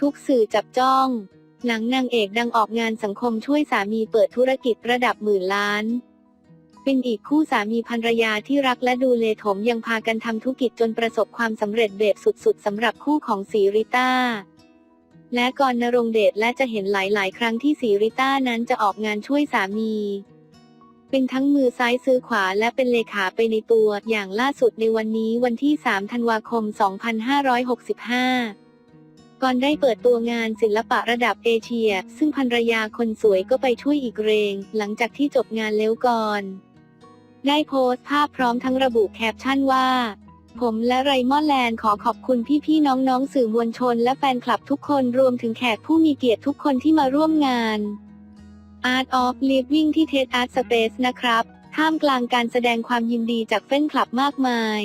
ทุกสื่อจับจ้อง หลังนางเอกดังออกงานสังคมช่วยสามีเปิดธุรกิจระดับหมื่นล้าน เป็นอีกคู่สามีภรรยาที่รักและดูเลถมยังพากันทำธุรกิจจนประสบความสำเร็จเบบสุดๆสำหรับคู่ของสีริต้าและก่อนนรงเดชและจะเห็นหลาย ๆ ครั้งที่สีริต้านั้นจะออกงานช่วยสามี เป็นทั้งมือซ้ายซื้อขวาและเป็นเลขาไปในตัวอย่างล่าสุดในวันนี้วันที่ 3 ธันวาคม 2565 ก่อนได้เปิดตัวงานศิลปะระดับเอเชีย ซึ่งภรรยาคนสวยก็ไปช่วยอีกเรง หลังจากที่จบงานแล้วก่อน ได้โพสต์ภาพพร้อมทั้งระบุแคปชั่นว่า ผมและไรมอนแลนด์ขอขอบคุณพี่ๆน้องๆสื่อมวลชน และแฟนคลับทุกคนรวมถึงแขกผู้มีเกียรติทุกคนที่มาร่วมงาน Art of Living ที่เทสอาร์ตสเปซนะครับ ท่ามกลางการแสดงความยินดีจากแฟนคลับมากมาย